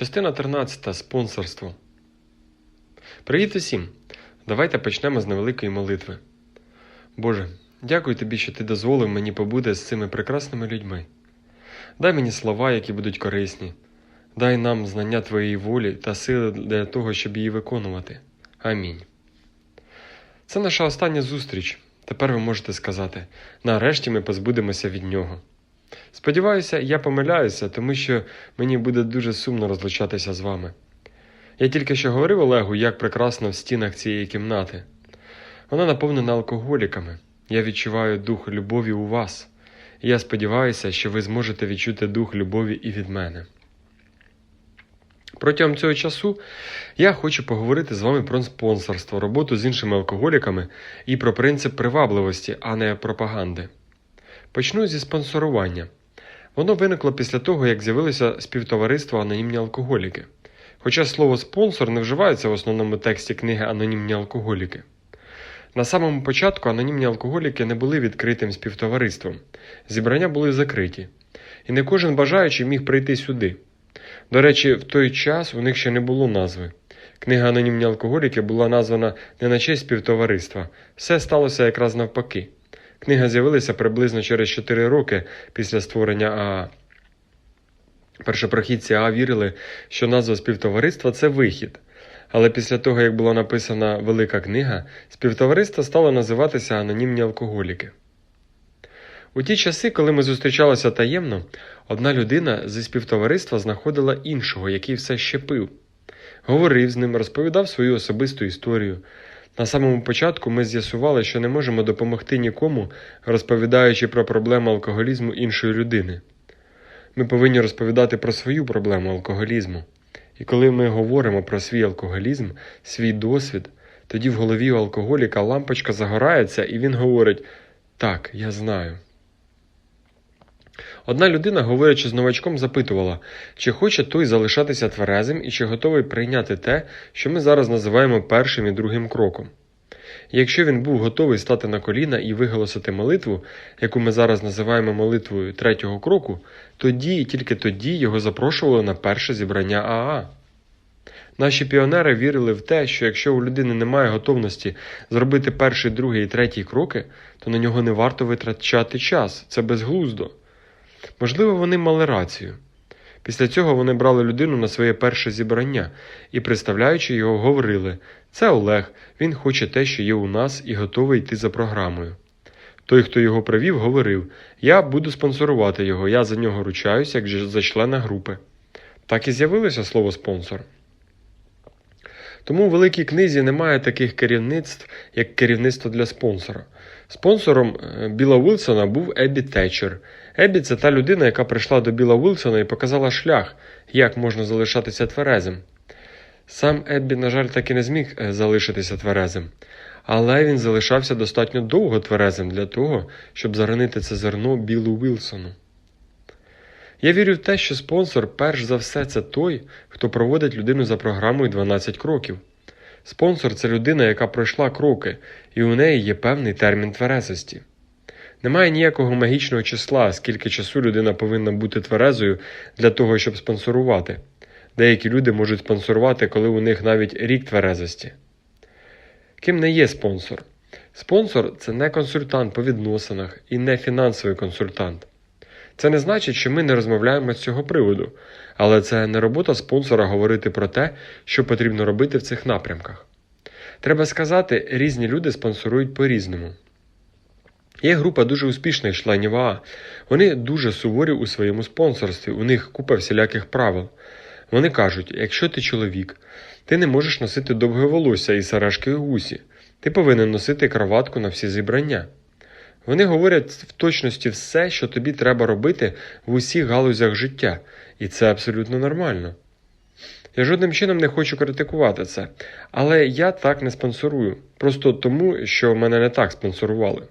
Частина 13. Спонсорство. Привіт усім! Давайте почнемо з невеликої молитви. Боже, дякую тобі, що ти дозволив мені побути з цими прекрасними людьми. Дай мені слова, які будуть корисні. Дай нам знання твоєї волі та сили для того, щоб її виконувати. Амінь. Це наша остання зустріч. Тепер ви можете сказати: нарешті ми позбудемося від нього. Сподіваюся, я помиляюся, тому що мені буде дуже сумно розлучатися з вами. Я тільки що говорив Олегу, як прекрасно в стінах цієї кімнати. Вона наповнена алкоголіками. Я відчуваю дух любові у вас. І я сподіваюся, що ви зможете відчути дух любові і від мене. Протягом цього часу я хочу поговорити з вами про спонсорство, роботу з іншими алкоголіками і про принцип привабливості, а не пропаганди. Почну зі спонсорування. Воно виникло після того, як з'явилося співтовариство Анонімні алкоголіки. Хоча слово спонсор не вживається в основному тексті книги Анонімні алкоголіки. На самому початку анонімні алкоголіки не були відкритим співтовариством, зібрання були закриті, і не кожен бажаючий міг прийти сюди. До речі, в той час у них ще не було назви. Книга Анонімні алкоголіки була названа не на честь співтовариства, все сталося якраз навпаки. Книга з'явилася приблизно через 4 роки після створення АА. Першопрохідці АА вірили, що назва співтовариства це вихід. Але після того, як була написана велика книга, співтовариство стало називатися Анонімні алкоголіки. У ті часи, коли ми зустрічалися таємно, одна людина зі співтовариства знаходила іншого, який все ще пив. Говорив з ним, розповідав свою особисту історію. На самому початку ми з'ясували, що не можемо допомогти нікому, розповідаючи про проблему алкоголізму іншої людини. Ми повинні розповідати про свою проблему алкоголізму. І коли ми говоримо про свій алкоголізм, свій досвід, тоді в голові у алкоголіка лампочка загорається, і він говорить: Так, я знаю. Одна людина, говорячи з новачком, запитувала, чи хоче той залишатися тверезим і чи готовий прийняти те, що ми зараз називаємо першим і другим кроком. Якщо він був готовий стати на коліна і виголосити молитву, яку ми зараз називаємо молитвою третього кроку, тоді і тільки тоді його запрошували на перше зібрання АА. Наші піонери вірили в те, що якщо у людини немає готовності зробити перший, другий і третій кроки, то на нього не варто витрачати час, це безглуздо. Можливо, вони мали рацію. Після цього вони брали людину на своє перше зібрання і, представляючи його, говорили: це Олег, він хоче те, що є у нас, і готовий йти за програмою. Той, хто його привів, говорив: Я буду спонсорувати його, я за нього ручаюся, як за члена групи. Так і з'явилося слово спонсор. Тому у великій книзі немає таких керівництв, як керівництво для спонсора. Спонсором е, Біла Уилсона був Еббі Тетчер. Еббі це та людина, яка прийшла до Біла Уилсона і показала шлях, як можна залишатися тверезим. Сам Еббі, на жаль, так і не зміг е, залишитися тверезим, але він залишався достатньо довго тверезим для того, щоб заронити це зерно Білу Уилсону. Я вірю в те, що спонсор, перш за все, це той, хто проводить людину за програмою 12 кроків. Спонсор це людина, яка пройшла кроки, і у неї є певний термін тверезості. Немає ніякого магічного числа, скільки часу людина повинна бути тверезою для того, щоб спонсорувати. Деякі люди можуть спонсорувати, коли у них навіть рік тверезості. Ким не є спонсор? Спонсор це не консультант по відносинах і не фінансовий консультант. Це не значить, що ми не розмовляємо з цього приводу, але це не робота спонсора говорити про те, що потрібно робити в цих напрямках. Треба сказати, різні люди спонсорують по-різному. Є група дуже успішних членів АА. Вони дуже суворі у своєму спонсорстві, у них купа всіляких правил. Вони кажуть: якщо ти чоловік, ти не можеш носити довге волосся і сережки у гусі, ти повинен носити кроватку на всі зібрання. Вони говорять в точності все, що тобі треба робити в усіх галузях життя, і це абсолютно нормально. Я жодним чином не хочу критикувати це, але я так не спонсорую, просто тому, що мене не так спонсорували.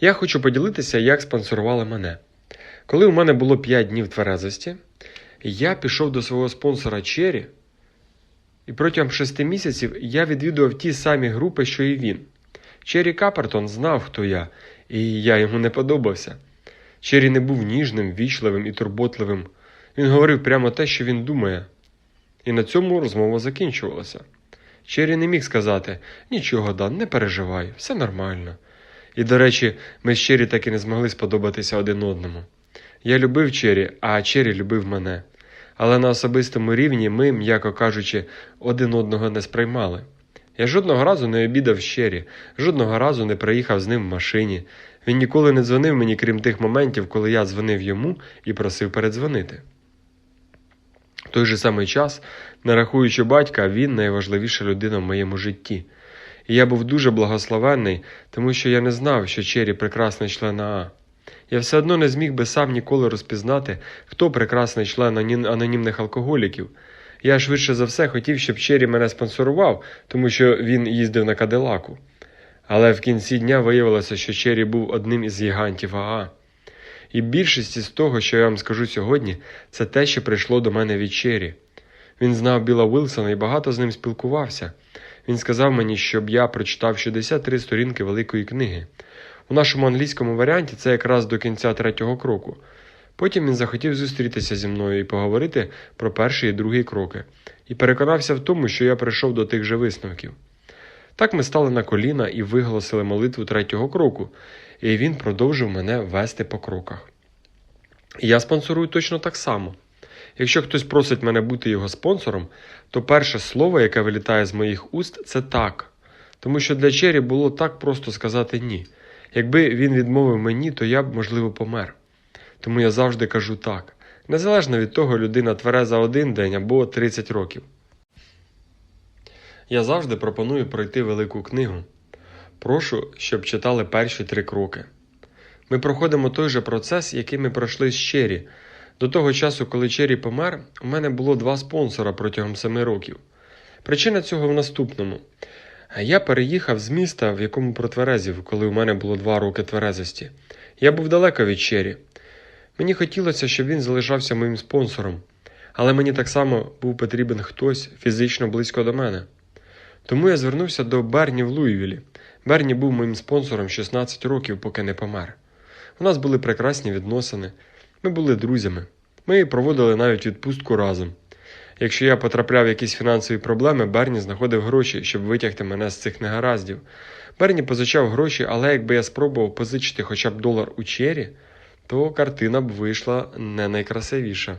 Я хочу поділитися, як спонсорували мене. Коли у мене було 5 днів тверезості, я пішов до свого спонсора Чері, і протягом 6 місяців я відвідував ті самі групи, що і він. Чері Капертон знав, хто я, і я йому не подобався. Чері не був ніжним, вічливим і турботливим. Він говорив прямо те, що він думає. І на цьому розмова закінчувалася. Чері не міг сказати нічого, Дан, не переживай, все нормально. І, до речі, ми з Чері так і не змогли сподобатися один одному. Я любив Чері, а Чері любив мене. Але на особистому рівні ми, м'яко кажучи, один одного не сприймали. Я жодного разу не обідав Чері, жодного разу не приїхав з ним в машині. Він ніколи не дзвонив мені, крім тих моментів, коли я дзвонив йому і просив передзвонити. В той же самий час, не рахуючи батька, він найважливіша людина в моєму житті. І я був дуже благословенний, тому що я не знав, що Чері прекрасний член АА. Я все одно не зміг би сам ніколи розпізнати, хто прекрасний член анонімних алкоголіків. Я швидше за все хотів, щоб Чері мене спонсорував, тому що він їздив на Кадилаку. Але в кінці дня виявилося, що Чері був одним із гігантів АА. І більшість із того, що я вам скажу сьогодні, це те, що прийшло до мене від Чері. Він знав Біла Уилсона і багато з ним спілкувався. Він сказав мені, щоб я прочитав 63 сторінки великої книги. У нашому англійському варіанті це якраз до кінця третього кроку. Потім він захотів зустрітися зі мною і поговорити про перший і другий кроки, і переконався в тому, що я прийшов до тих же висновків. Так ми стали на коліна і виголосили молитву третього кроку, і він продовжив мене вести по кроках. І я спонсорую точно так само. Якщо хтось просить мене бути його спонсором, то перше слово, яке вилітає з моїх уст, це так. Тому що для Чері було так просто сказати ні. Якби він відмовив мені, то я б, можливо, помер. Тому я завжди кажу так, незалежно від того, людина твереза один день або 30 років. Я завжди пропоную пройти велику книгу. Прошу, щоб читали перші три кроки. Ми проходимо той же процес, який ми пройшли з Чері. До того часу, коли Чері помер, у мене було два спонсора протягом семи років. Причина цього в наступному. Я переїхав з міста, в якому протверезів, коли у мене було два роки тверезості. Я був далеко від Чері. Мені хотілося, щоб він залишався моїм спонсором, але мені так само був потрібен хтось фізично близько до мене. Тому я звернувся до Берні в Луївілі. Берні був моїм спонсором 16 років, поки не помер. У нас були прекрасні відносини. Ми були друзями. Ми проводили навіть відпустку разом. Якщо я потрапляв в якісь фінансові проблеми, Берні знаходив гроші, щоб витягти мене з цих негараздів. Берні позичав гроші, але якби я спробував позичити хоча б долар у чері, то картина б вийшла не найкрасивіша.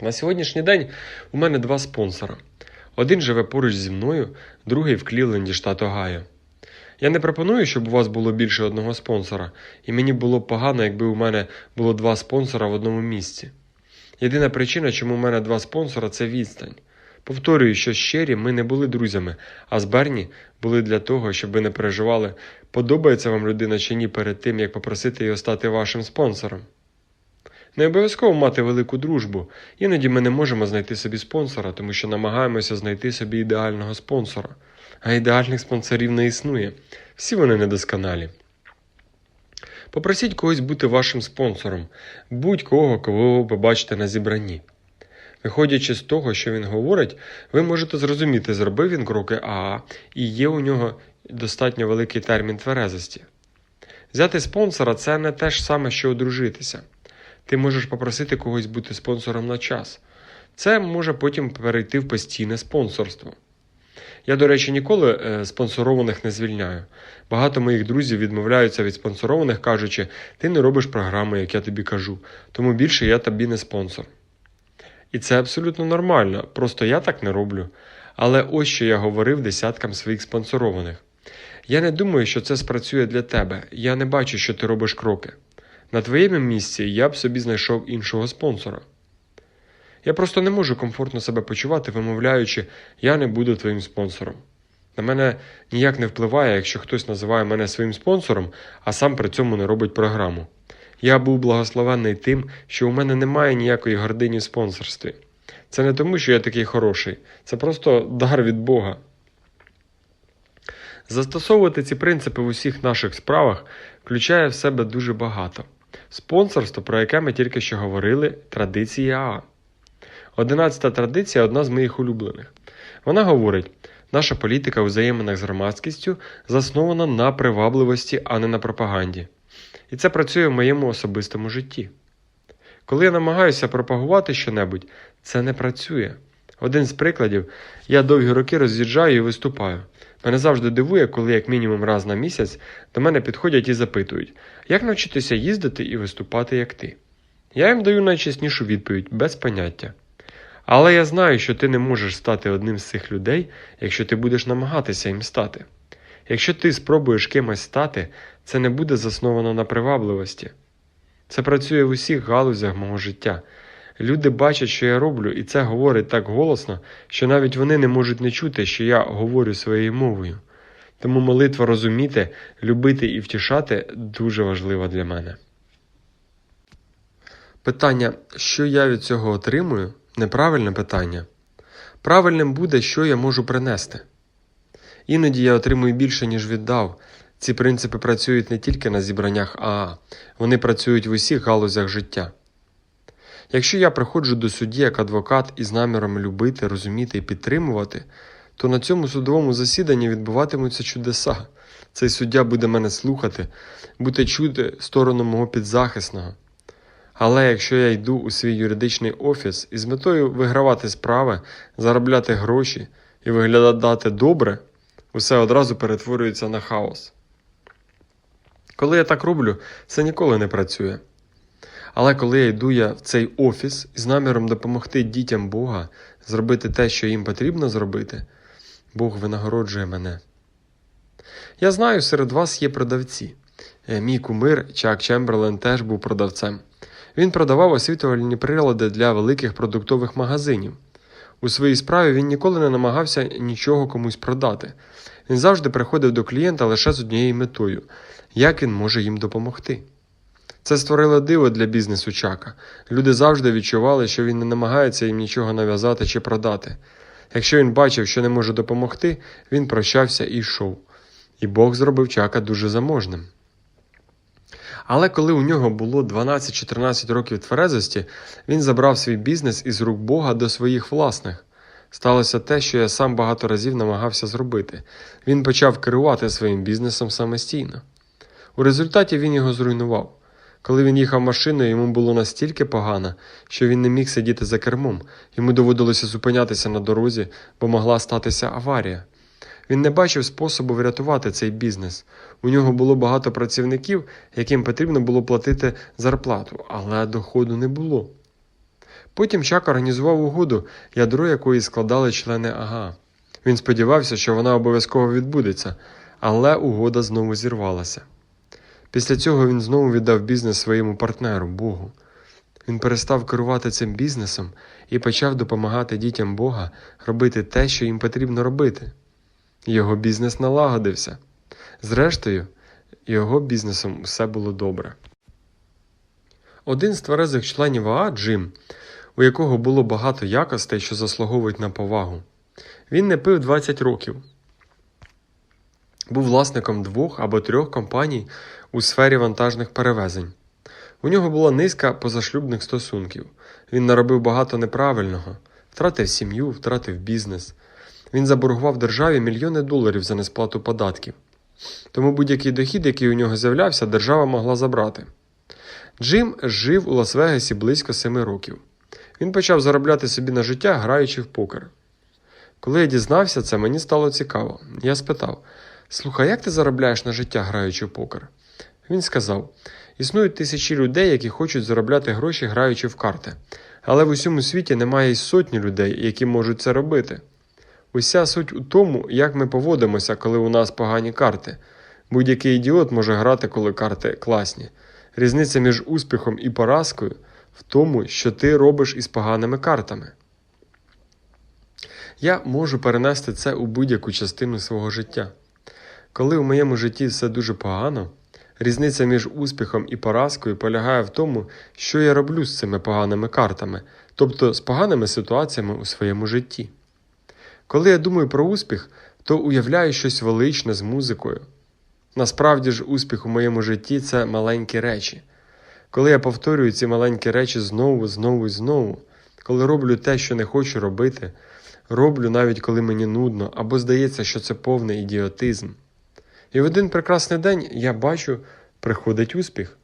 На сьогоднішній день у мене два спонсора. Один живе поруч зі мною, другий в Клівленді, штат Огайо. Я не пропоную, щоб у вас було більше одного спонсора, і мені було б погано, якби у мене було два спонсора в одному місці. Єдина причина, чому у мене два спонсора, це відстань. Повторюю, що з Щері ми не були друзями, а з Берні були для того, щоб ви не переживали, подобається вам людина чи ні перед тим, як попросити його стати вашим спонсором. Не обов'язково мати велику дружбу. Іноді ми не можемо знайти собі спонсора, тому що намагаємося знайти собі ідеального спонсора. А ідеальних спонсорів не існує. Всі вони недосконалі. Попросіть когось бути вашим спонсором, будь-кого, кого ви побачите на зібранні. Виходячи з того, що він говорить, ви можете зрозуміти, зробив він кроки АА і є у нього достатньо великий термін тверезості. Взяти спонсора це не те ж саме, що одружитися. Ти можеш попросити когось бути спонсором на час. Це може потім перейти в постійне спонсорство. Я, до речі, ніколи е, спонсорованих не звільняю. Багато моїх друзів відмовляються від спонсорованих, кажучи, ти не робиш програми, як я тобі кажу, тому більше я тобі не спонсор. І це абсолютно нормально, просто я так не роблю. Але ось що я говорив десяткам своїх спонсорованих. Я не думаю, що це спрацює для тебе. Я не бачу, що ти робиш кроки. На твоєму місці я б собі знайшов іншого спонсора. Я просто не можу комфортно себе почувати, вимовляючи, я не буду твоїм спонсором. На мене ніяк не впливає, якщо хтось називає мене своїм спонсором, а сам при цьому не робить програму. Я був благословенний тим, що у мене немає ніякої гордині в спонсорстві. Це не тому, що я такий хороший, це просто дар від Бога. Застосовувати ці принципи в усіх наших справах включає в себе дуже багато. Спонсорство, про яке ми тільки що говорили, традиції АА. Одинадцята традиція одна з моїх улюблених. Вона говорить: наша політика у взаєминах з громадськістю заснована на привабливості, а не на пропаганді. І це працює в моєму особистому житті. Коли я намагаюся пропагувати щонебудь, це не працює. Один з прикладів я довгі роки роз'їжджаю і виступаю. Мене завжди дивує, коли як мінімум раз на місяць до мене підходять і запитують, як навчитися їздити і виступати як ти. Я їм даю найчеснішу відповідь без поняття. Але я знаю, що ти не можеш стати одним з цих людей, якщо ти будеш намагатися їм стати. Якщо ти спробуєш кимось стати, це не буде засновано на привабливості. Це працює в усіх галузях мого життя. Люди бачать, що я роблю, і це говорить так голосно, що навіть вони не можуть не чути, що я говорю своєю мовою. Тому молитва розуміти, любити і втішати дуже важлива для мене. Питання, що я від цього отримую, неправильне питання. Правильним буде, що я можу принести. Іноді я отримую більше, ніж віддав. Ці принципи працюють не тільки на зібраннях АА, вони працюють в усіх галузях життя. Якщо я приходжу до судді як адвокат із наміром любити, розуміти і підтримувати, то на цьому судовому засіданні відбуватимуться чудеса. Цей суддя буде мене слухати, буде чути сторону мого підзахисного. Але якщо я йду у свій юридичний офіс із метою вигравати справи, заробляти гроші і виглядати добре, усе одразу перетворюється на хаос. Коли я так роблю, це ніколи не працює. Але коли я йду я в цей офіс із наміром допомогти дітям Бога зробити те, що їм потрібно зробити, Бог винагороджує мене. Я знаю, серед вас є продавці. Е, Мій кумир Чак Чемберлен теж був продавцем. Він продавав освітлювальні прилади для великих продуктових магазинів. У своїй справі він ніколи не намагався нічого комусь продати. Він завжди приходив до клієнта лише з однією метою як він може їм допомогти. Це створило диво для бізнесу Чака. Люди завжди відчували, що він не намагається їм нічого нав'язати чи продати. Якщо він бачив, що не може допомогти, він прощався і йшов. І Бог зробив Чака дуже заможним. Але коли у нього було 12-14 років тверезості, він забрав свій бізнес із рук Бога до своїх власних. Сталося те, що я сам багато разів намагався зробити. Він почав керувати своїм бізнесом самостійно. У результаті він його зруйнував. Коли він їхав машиною, йому було настільки погано, що він не міг сидіти за кермом, йому доводилося зупинятися на дорозі, бо могла статися аварія. Він не бачив способу врятувати цей бізнес. У нього було багато працівників, яким потрібно було платити зарплату, але доходу не було. Потім Чак організував угоду, ядро якої складали члени АГА. Він сподівався, що вона обов'язково відбудеться, але угода знову зірвалася. Після цього він знову віддав бізнес своєму партнеру Богу. Він перестав керувати цим бізнесом і почав допомагати дітям Бога робити те, що їм потрібно робити. Його бізнес налагодився. Зрештою, його бізнесом все було добре. Один з тверезих членів АА Джим, у якого було багато якостей, що заслуговують на повагу. Він не пив 20 років. Був власником двох або трьох компаній у сфері вантажних перевезень. У нього була низка позашлюбних стосунків. Він наробив багато неправильного, втратив сім'ю, втратив бізнес. Він заборгував державі мільйони доларів за несплату податків. Тому будь-який дохід, який у нього з'являвся, держава могла забрати. Джим жив у Лас-Вегасі близько семи років. Він почав заробляти собі на життя, граючи в покер. Коли я дізнався це, мені стало цікаво. Я спитав: Слухай, як ти заробляєш на життя, граючи в покер? Він сказав: Існують тисячі людей, які хочуть заробляти гроші, граючи в карти. Але в усьому світі немає й сотні людей, які можуть це робити. Уся суть у тому, як ми поводимося, коли у нас погані карти. Будь-який ідіот може грати, коли карти класні. Різниця між успіхом і поразкою в тому, що ти робиш із поганими картами. Я можу перенести це у будь-яку частину свого життя. Коли у моєму житті все дуже погано, різниця між успіхом і поразкою полягає в тому, що я роблю з цими поганими картами, тобто з поганими ситуаціями у своєму житті. Коли я думаю про успіх, то уявляю щось величне з музикою. Насправді ж, успіх у моєму житті це маленькі речі. Коли я повторюю ці маленькі речі знову, знову і знову, коли роблю те, що не хочу робити, роблю навіть коли мені нудно, або здається, що це повний ідіотизм. І в один прекрасний день я бачу, приходить успіх.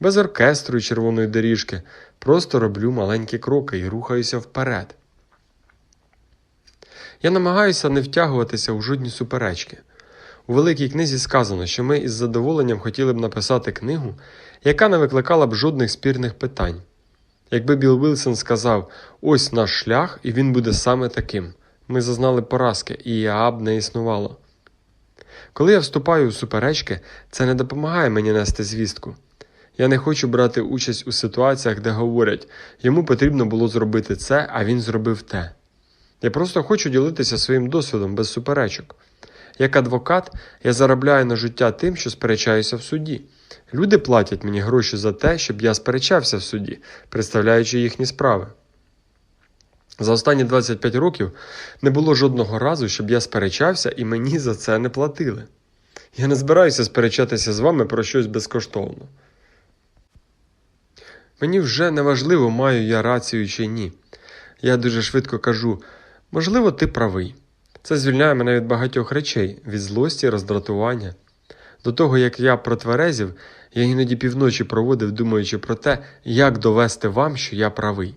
Без оркестру і червоної доріжки, просто роблю маленькі кроки і рухаюся вперед. Я намагаюся не втягуватися у жодні суперечки. У великій книзі сказано, що ми із задоволенням хотіли б написати книгу, яка не викликала б жодних спірних питань. Якби Білл Вілсон сказав ось наш шлях, і він буде саме таким. Ми зазнали поразки, і ІА б не існувало. Коли я вступаю у суперечки, це не допомагає мені нести звістку. Я не хочу брати участь у ситуаціях, де говорять, йому потрібно було зробити це, а він зробив те. Я просто хочу ділитися своїм досвідом без суперечок. Як адвокат, я заробляю на життя тим, що сперечаюся в суді. Люди платять мені гроші за те, щоб я сперечався в суді, представляючи їхні справи. За останні 25 років не було жодного разу, щоб я сперечався і мені за це не платили. Я не збираюся сперечатися з вами про щось безкоштовно. Мені вже не важливо, маю я рацію чи ні. Я дуже швидко кажу: можливо, ти правий. Це звільняє мене від багатьох речей, від злості, роздратування. До того, як я протверезів, я іноді півночі проводив, думаючи про те, як довести вам, що я правий.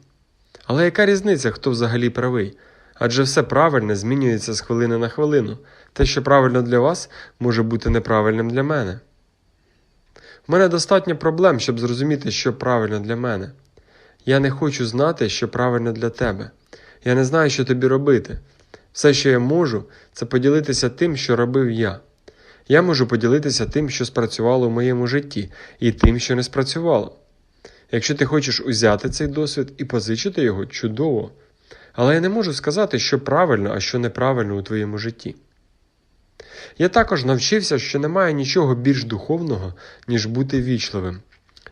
Але яка різниця, хто взагалі правий? Адже все правильне змінюється з хвилини на хвилину. Те, що правильно для вас, може бути неправильним для мене. У мене достатньо проблем, щоб зрозуміти, що правильно для мене. Я не хочу знати, що правильно для тебе. Я не знаю, що тобі робити. Все, що я можу, це поділитися тим, що робив я. Я можу поділитися тим, що спрацювало в моєму житті, і тим, що не спрацювало. Якщо ти хочеш узяти цей досвід і позичити його, чудово. Але я не можу сказати, що правильно, а що неправильно у твоєму житті. Я також навчився, що немає нічого більш духовного, ніж бути вічливим.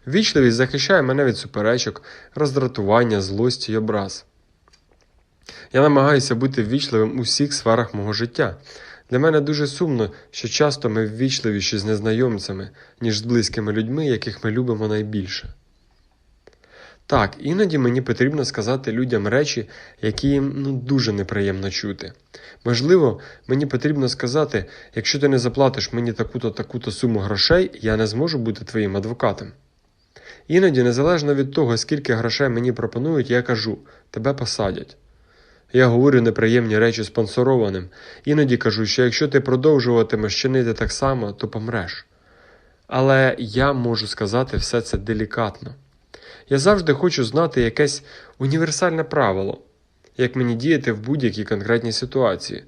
Вічливість захищає мене від суперечок, роздратування, злості й образ. Я намагаюся бути ввічливим у всіх сферах мого життя. Для мене дуже сумно, що часто ми ввічливіші з незнайомцями, ніж з близькими людьми, яких ми любимо найбільше. Так, іноді мені потрібно сказати людям речі, які їм ну, дуже неприємно чути. Можливо, мені потрібно сказати, якщо ти не заплатиш мені таку-то таку-то суму грошей, я не зможу бути твоїм адвокатом. Іноді, незалежно від того, скільки грошей мені пропонують, я кажу тебе посадять. Я говорю неприємні речі спонсорованим, іноді кажу, що якщо ти продовжуватимеш чинити так само, то помреш. Але я можу сказати все це делікатно. Я завжди хочу знати якесь універсальне правило, як мені діяти в будь-якій конкретній ситуації.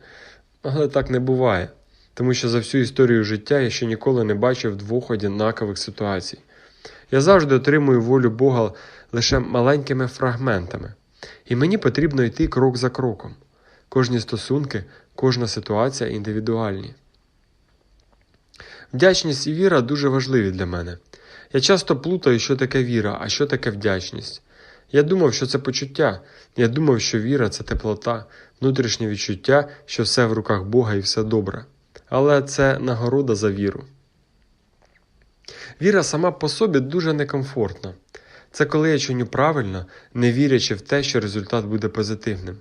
Але так не буває, тому що за всю історію життя я ще ніколи не бачив двох однакових ситуацій. Я завжди отримую волю Бога лише маленькими фрагментами, і мені потрібно йти крок за кроком. Кожні стосунки, кожна ситуація індивідуальні. Вдячність і віра дуже важливі для мене. Я часто плутаю, що таке віра, а що таке вдячність. Я думав, що це почуття. Я думав, що віра це теплота, внутрішнє відчуття, що все в руках Бога і все добре. Але це нагорода за віру. Віра сама по собі дуже некомфортна. Це коли я чиню правильно, не вірячи в те, що результат буде позитивним.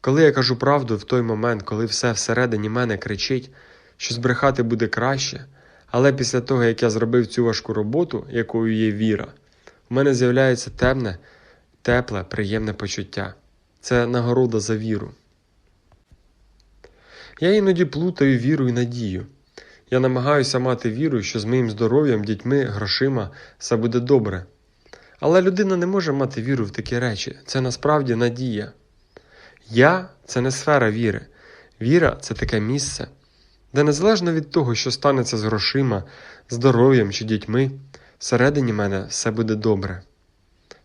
Коли я кажу правду в той момент, коли все всередині мене кричить, що збрехати буде краще, але після того, як я зробив цю важку роботу, якою є віра, в мене з'являється темне, тепле, приємне почуття. Це нагорода за віру. Я іноді плутаю віру і надію. Я намагаюся мати віру, що з моїм здоров'ям, дітьми, грошима все буде добре. Але людина не може мати віру в такі речі. Це насправді надія. Я це не сфера віри. Віра це таке місце, де незалежно від того, що станеться з грошима, здоров'ям чи дітьми, всередині мене все буде добре.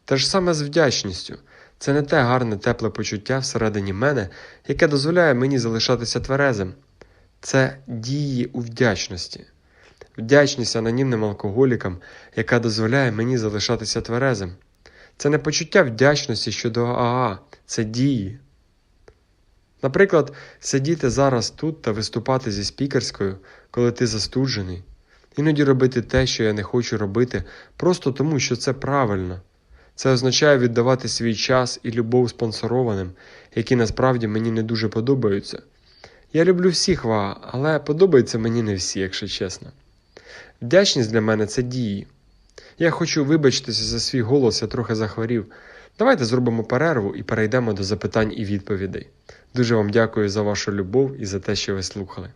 Те ж саме з вдячністю. Це не те гарне тепле почуття всередині мене, яке дозволяє мені залишатися тверезим. Це дії у вдячності. Вдячність анонімним алкоголікам, яка дозволяє мені залишатися тверезим. Це не почуття вдячності щодо АА, це дії. Наприклад, сидіти зараз тут та виступати зі спікерською, коли ти застуджений, іноді робити те, що я не хочу робити, просто тому, що це правильно. Це означає віддавати свій час і любов спонсорованим, які насправді мені не дуже подобаються. Я люблю всіх ва, але подобаються мені не всі, якщо чесно. Вдячність для мене це дії. Я хочу вибачитися за свій голос, я трохи захворів. Давайте зробимо перерву і перейдемо до запитань і відповідей. Дуже вам дякую за вашу любов і за те, що ви слухали.